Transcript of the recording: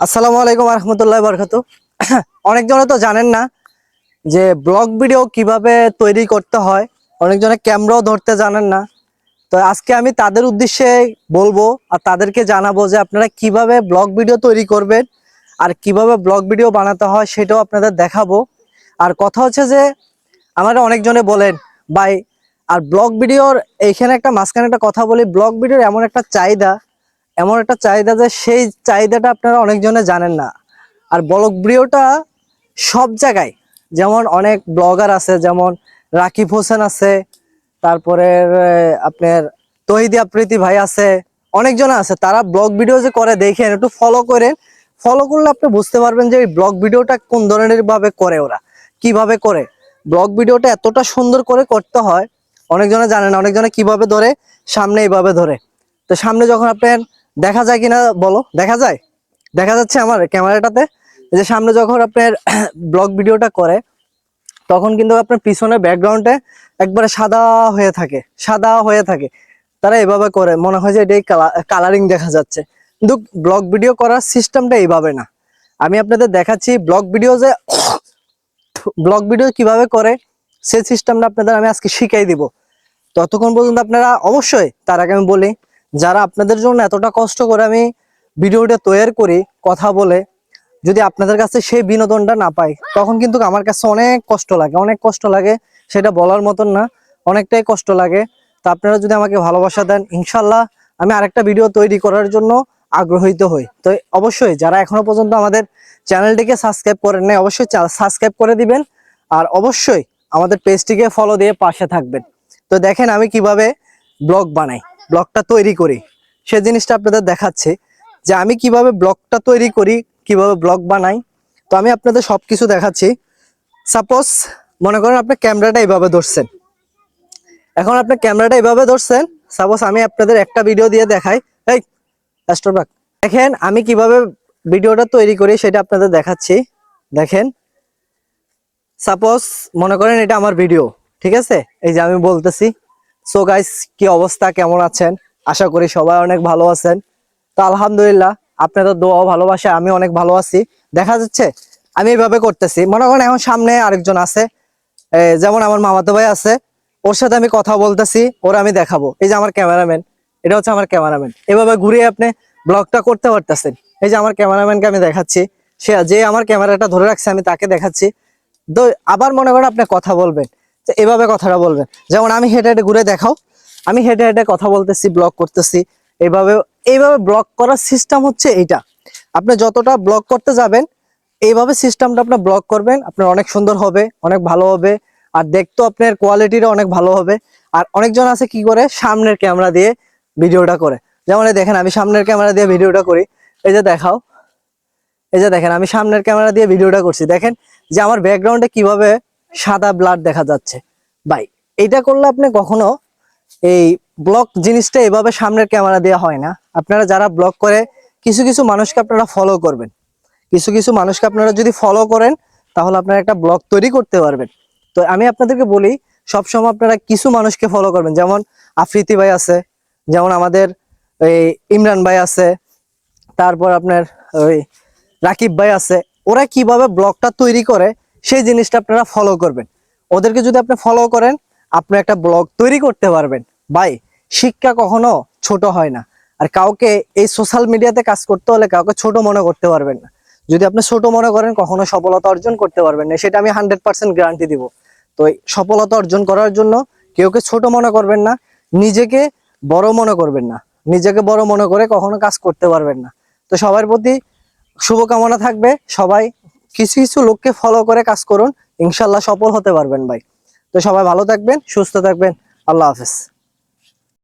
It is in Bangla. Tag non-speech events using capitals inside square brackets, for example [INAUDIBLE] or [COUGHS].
আসসালামু আলাইকুম রহমতুল্লাহ বরকাত [COUGHS] অনেকজনে তো জানেন না যে ব্লগ ভিডিও কীভাবে তৈরি করতে হয়। অনেকজনে ক্যামেরাও ধরতে জানেন না। তো আজকে আমি তাদের উদ্দেশ্যে বলব আর তাদেরকে জানাব যে আপনারা কীভাবে ব্লগ ভিডিও তৈরি করবেন আর কীভাবে ব্লগ ভিডিও বানাতে হয় সেটাও আপনাদের দেখাবো। আর কথা হচ্ছে যে আমার অনেকজনে বলেন, ভাই, আর ব্লগ ভিডিওর এইখানে একটা মাঝখানে একটা কথা বলি, ব্লগ ভিডিওর এমন একটা চাহিদা এমন একটা চাহিদা যে সেই চাহিদাটা আপনারা অনেকজনে জানেন না। আর ব্লগ ভিডিওটা সব জায়গায়, যেমন অনেক ব্লগার আছে, যেমন রাকিব হোসেন আছে, তারপরে আপনার তহিদি আপ্রীতি ভাই আছে, অনেকজন আছে। তারা ব্লগ ভিডিও যে করে দেখেন, একটু ফলো করেন। ফলো করলে আপনি বুঝতে পারবেন যে ব্লগ ভিডিওটা কোন ধরনের ভাবে করে ওরা, কীভাবে করে। ব্লগ ভিডিওটা এতটা সুন্দর করে করতে হয়, অনেকজনে জানে না, অনেকজনে কীভাবে ধরে, সামনে এইভাবে ধরে। তো সামনে যখন আপনার দেখা যায় কিনা বলো? দেখা যায়? দেখা যাচ্ছে আমার ক্যামেরাটাতে। যে সামনে যখন আপনার [CLEARS THROAT] ব্লগ ভিডিওটা করে, তখন কিন্তু আপনার পিছনে ব্যাকগ্রাউন্ডে একবারে সাদা হয়ে থাকে, সাদা হয়ে থাকে। তারা এভাবে করে, মনে হয় যে এটাই কালারিং দেখা যাচ্ছে। কিন্তু ব্লগ ভিডিও করার সিস্টেমটা এইভাবে না। আমি আপনাদের দেখাচ্ছি, ব্লগ ভিডিও যে [CLEARS THROAT] ব্লগ ভিডিও কীভাবে করে, সেই সিস্টেমটা আপনাদের আমি আজকে শিখাই দিব। ততক্ষণ পর্যন্ত আপনারা অবশ্যই, তার আগে আমি বলি যারা আপনাদের জন্য এতটা কষ্ট করে আমি ভিডিওটা তৈরি করি, কথা বলে, যদি আপনাদের কাছে সেই বিনোদনটা না পাই, তখন কিন্তু আমার কাছে অনেক কষ্ট লাগে, অনেক কষ্ট লাগে সেটা বলার মতন না, অনেকটাই কষ্ট লাগে। তা আপনারা যদি আমাকে ভালোবাসা দেন, ইনশাল্লাহ আমি আরেকটা ভিডিও তৈরি করার জন্য আগ্রহীত হই। তো অবশ্যই যারা এখনও পর্যন্ত আমাদের চ্যানেলটিকে সাবস্ক্রাইব করেন নাই, অবশ্যই সাবস্ক্রাইব করে দিবেন। আর অবশ্যই আমাদের পেজটিকে ফলো দিয়ে পাশে থাকবেন। তো দেখেন আমি কীভাবে ব্লগ বানাই। ব্লগটা তৈরি করি। সে জিনিসটা আপনাদের দেখাচ্ছে যে আমি কীভাবে ব্লগটা তৈরি করি, কীভাবে ব্লগ বানাই। তো আমি আপনাদের সব কিছু দেখাচ্ছি। সাপোজ মনে করেন আপনি ক্যামেরাটা এইভাবে ধরছেন। এখন আপনি ক্যামেরাটা এইভাবে ধরছেন সাপোজ আমি আপনাদের একটা ভিডিও দিয়ে দেখাই। এই অ্যাস্ট্রোবাক দেখেন আমি কীভাবে ভিডিওটা তৈরি করি, সেটা আপনাদের দেখাচ্ছি। দেখেন সাপোজ মনে করেন এটা আমার ভিডিও ঠিক আছে? এই যে আমি বলতেছি। সো গাইস কি অবস্থা? কেমন আছেন? আশা করি সবাই অনেক ভালো আছেন। তো আলহামদুলিল্লাহ, আপনাদের দোয়া ভালোবাসা আমি অনেক ভালো আছি। দেখা যাচ্ছে, আমি এইভাবে করতেছি। মনে করেন এখন সামনে আরেকজন আছে। যেমন আমার মামাতো ভাই আছে, ওর সাথে আমি কথা বলতেছি, ওর আমি দেখাবো। এই যে আমার ক্যামেরাম্যান, এটা হচ্ছে আমার ক্যামেরাম্যান। এভাবে ঘুরিয়ে আপনি ব্লগটা করতে পারতেছেন। এই যে আমার ক্যামেরাম্যানকে আমি দেখাচ্ছি। সে, যে আমার ক্যামেরাটা ধরে রাখছে, আমি তাকে দেখাচ্ছি। আবার মনে করেন আপনি কথা বলবেন। তো এভাবে কথাটা বলবেন। যেমন আমি হেঁটে হেঁটে ঘুরে দেখাও। আমি হেঁটে হেঁটে কথা বলতেছি ব্লগ করতেছি। এইভাবে এইভাবে ব্লগ করার সিস্টেম হচ্ছে এইটা। আপনি যতটা ব্লগ করতে যাবেন, এইভাবে সিস্টেমটা আপনার ব্লগ করবেন, আপনার অনেক সুন্দর হবে, অনেক ভালো হবে। আর দেখতেও আপনার কোয়ালিটিটা অনেক ভালো হবে। আর অনেকজন আছে কি করে? সামনের ক্যামেরা দিয়ে ভিডিওটা করে। যেমন দেখেন, আমি সামনের ক্যামেরা দিয়ে ভিডিওটা করি। এই যে দেখাও। এই যে দেখেন, আমি সামনের ক্যামেরা দিয়ে ভিডিওটা করছি। দেখেন যে আমার ব্যাকগ্রাউন্ডে কীভাবে সাদা ব্লাড দেখা যাচ্ছে। ভাই, এইটা করলে আপনি কখনো এই ব্লক জিনিসটা এভাবে সামনের ক্যামেরা দেওয়া হয় না। আপনারা যারা ব্লগ করে, কিছু কিছু মানুষকে আপনারা ফলো করবেন। কিছু কিছু মানুষকে আপনারা যদি ফলো করেন, তাহলে আপনারা একটা ব্লগ তৈরি করতে পারবেন। তো আমি আপনাদেরকে বলি, সবসময় আপনারা কিছু মানুষকে ফলো করবেন। যেমন আফ্রিতি ভাই আছে, যেমন আমাদের এই ইমরান ভাই আছে, তারপর আপনার ওই রাকিব ভাই আছে। ওরা কীভাবে ব্লগটা তৈরি করে সেই জিনিসটা আপনারা ফলো করবেন। ওদেরকে যদি আপনি ফলো করেন, আপনি একটা ব্লগ তৈরি করতে পারবেন। বাই শিক্ষা কখনো ছোট হয় না। আর কাউকে এই সোশ্যাল মিডিয়াতে কাজ করতে হলে কাউকে ছোট মনে করতে পারবেন না। যদি আপনি ছোট মনে করেন, কখনো সফলতা অর্জন করতে পারবেন না। সেটা আমি হান্ড্রেড পার্সেন্ট গ্যারান্টি দিব। তো সফলতা অর্জন করার জন্য কেউকে ছোট মনে করবেন না, নিজেকে বড় মনে করবেন না। নিজেকে বড় মনে করে কখনো কাজ করতে পারবেন না। তো সবার প্রতি শুভকামনা থাকবে। সবাই কিছু কিছু লোককে ফলো করে কাজ করুন ইনশাল্লাহ সফল হতে পারবেন ভাই। তো সবাই ভালো থাকবেন, সুস্থ থাকবেন, আল্লাহ হাফেজ।